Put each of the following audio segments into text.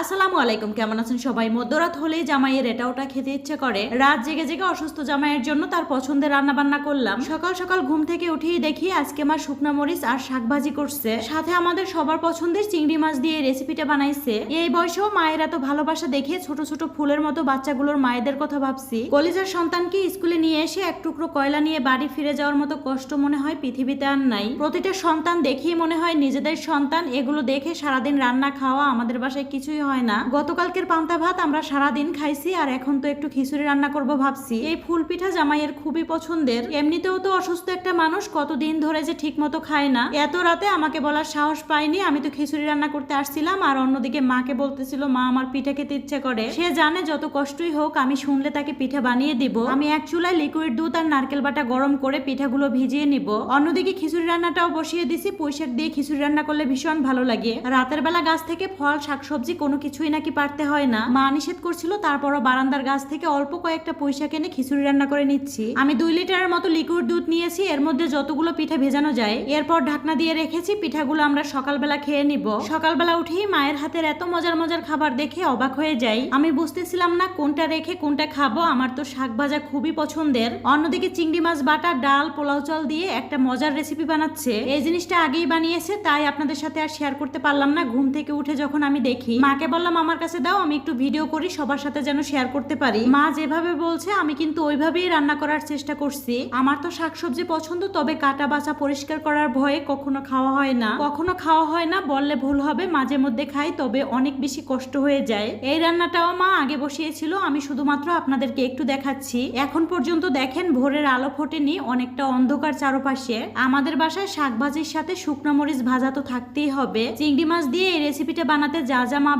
আসসালামু আলাইকুম, কেমন আছেন সবাই? মধ্যরাত হলেই জামাইয়ের এটা ওটা খেতে ইচ্ছে করে। রাত জেগে জেগে অসুস্থ জামাইয়ের জন্য তার পছন্দের রান্না বান্না করলাম। সকাল সকাল ঘুম থেকে উঠেই দেখি আজকে মা শুকনা মরিচ আর শাক ভাজি করছে। সাথে আমাদের সবার পছন্দের চিংড়ি মাছ দিয়ে রেসিপিটা বানাইছে। এই বয়সেও মায়ের এত ভালোবাসা দেখে ছোট ছোট ফুলের মতো বাচ্চাগুলোর মায়েদের কথা ভাবছি। কলিজার সন্তানকে স্কুলে নিয়ে এসে এক টুকরো কয়লা নিয়ে বাড়ি ফিরে যাওয়ার মতো কষ্ট মনে হয় পৃথিবীতে আর নাই। প্রতিটা সন্তান দেখেই মনে হয় নিজেদের সন্তান, এগুলো দেখে সারাদিন রান্না, খাওয়া আমাদের বাসায় কিছুই হয় না। গতকালকের পান্তা ভাত আমরা সারাদিন খাইছি আর এখন তো একটু খিচুড়ি রান্না করব ভাবছি। এই ফুল পিঠা জামাইয়ের খুবই পছন্দের। এমনিতেও তো অসুস্থ একটা মানুষ, কতদিন ধরে যে ঠিক মতো খায় না। এত রাতে আমাকে বলার সাহস পাইনি। আমি তো খিচুড়ি রান্না করতে আসছিলাম আর অন্যদিকে মাকে বলতেছিল, মা, আমার পিঠা খেতে ইচ্ছে করে। সে জানে যত কষ্টই হোক, আমি শুনলে তাকে পিঠা বানিয়ে দিব। আমি এক চুলায় লিকুইড দুধ আর নারকেল বাটা গরম করে পিঠাগুলো ভিজিয়ে নিব। অন্যদিকে খিচুড়ি রান্নাটাও বসিয়ে দিছি। পুঁইশাক দিয়ে খিচুড়ি রান্না করলে ভীষণ ভালো লাগে। রাতের বেলা গাছ থেকে ফল, শাকসবজি কোনো কিছুই নাকি পারতে হয় না। মা নিষেধ করছিল, তারপরও বারান্দার গাছ থেকে অল্প কয়েকটা পুঁইশাক এনে খিচুড়ি রান্না করে নিচ্ছি। আমি দুই লিটারের মতো লিকুইড দুধ নিয়েছি, এর মধ্যে যতগুলো পিঠা ভেজানো যায়। এরপর ঢাকনা দিয়ে রেখেছি, পিঠাগুলো আমরা সকালবেলা খেয়ে নিব। সকালবেলা উঠেই মায়ের হাতের এত মজার মজার খাবার দেখে অবাক হয়ে যাই। আমি বুঝতেছিলাম না কোনটা রেখে কোনটা খাব, আমার তো শাক ভাজা খুবই পছন্দের। অন্যদিকে চিংড়ি মাছ, বাটা, ডাল, পোলাও চাল দিয়ে একটা মজার রেসিপি বানাচ্ছে। এই জিনিসটা আগেই বানিয়েছে, তাই আপনাদের সাথে আর শেয়ার করতে পারলাম না। ঘুম থেকে উঠে যখন আমি দেখি, মাকে বললাম, আমার কাছে দাও, আমি একটু ভিডিও করি, সবার সাথে যেন শেয়ার করতে পারি। মা যেভাবে বলছে, আমি কিন্তু ওইভাবেই রান্না করার চেষ্টা করছি। আমার তো শাকসবজি পছন্দ, তবে কাটা বাছা পরিষ্কার করার ভয়ে কখনো খাওয়া হয় না। কখনো খাওয়া হয় না, বললে ভুল হবে, মাঝে মধ্যে খাই, তবে অনেক বেশি কষ্ট হয়ে যায়। এই রান্নাটাও মা আগে বসিয়েছিল, আমি শুধুমাত্র আপনাদেরকে একটু দেখাচ্ছি। এখন পর্যন্ত দেখেন, ভোরের আলো ফোটেনি, অনেকটা অন্ধকার চারপাশে। আমাদের বাসায় শাক ভাজির সাথে শুকনো মরিচ ভাজা তো থাকতেই হবে। চিংড়ি মাছ দিয়ে এই রেসিপিটা বানাতে যা যা মা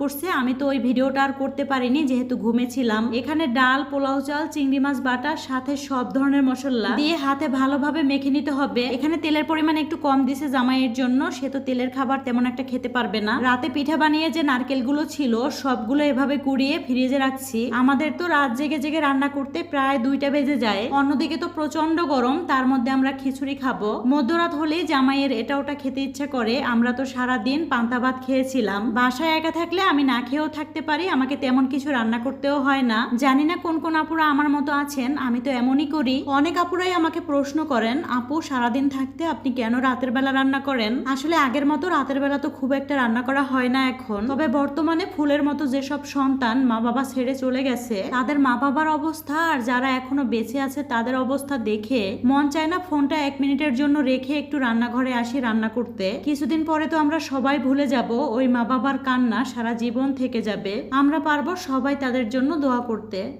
করছে, আমি তো ওই ভিডিওটা আর করতে পারিনি যেহেতু ঘুমেছিলাম। এখানে ডাল, পোলাও চাল, চিংড়ি মাছ বাটা সাথে সব ধরনের মশলা দিয়ে হাতে ভালোভাবে মেখে নিতে হবে। এখানে তেলের পরিমাণ একটু কম দিছে জামাইয়ের জন্য, সে তো তেলের খাবার তেমন একটা খেতে পারবে না। রাতে পিঠা বানিয়ে যে নারকেলগুলো ছিল, সবগুলো এভাবে কুড়িয়ে ফ্রিজে রাখছি। আমাদের তো রাত জেগে জেগে রান্না করতে প্রায় দুইটা বেজে যায়। অন্যদিকে তো প্রচণ্ড গরম, তার মধ্যে আমরা খিচুড়ি খাব। মধ্যরাত হলেই জামাইয়ের এটা ওটা খেতে ইচ্ছে করে। আমরা তো সারা দিন পান্তা ভাত খেয়েছিলাম। বাসায় থাকলে আমি না খেয়েও থাকতে পারি, আমাকে তেমন কিছু রান্না করতেও হয় না। জানি না কোন কোন আপুরা আমার মতো আছেন, আমি তো এমনই করি। অনেক আপুরাই আমাকে প্রশ্ন করেন, আপু, সারাদিন থাকতে আপনি কেন রাতের বেলা রান্না করেন? আসলে আগের মতো রাতের বেলা তো খুব একটা রান্না করা হয় না এখন। তবে বর্তমানে ফুলের মতো যেসব সন্তান মা বাবা ছেড়ে চলে গেছে, তাদের মা বাবার অবস্থা আর যারা এখনও বেঁচে আছে তাদের অবস্থা দেখে মন চায় না ফোনটা এক মিনিটের জন্য রেখে একটু রান্নাঘরে আসি রান্না করতে। কিছুদিন পরে তো আমরা সবাই ভুলে যাব, ওই মা বাবার কান্না। সারা জীবন থেকে যাবে। আমরা পারব সবাই তাদের জন্য দোয়া করতে।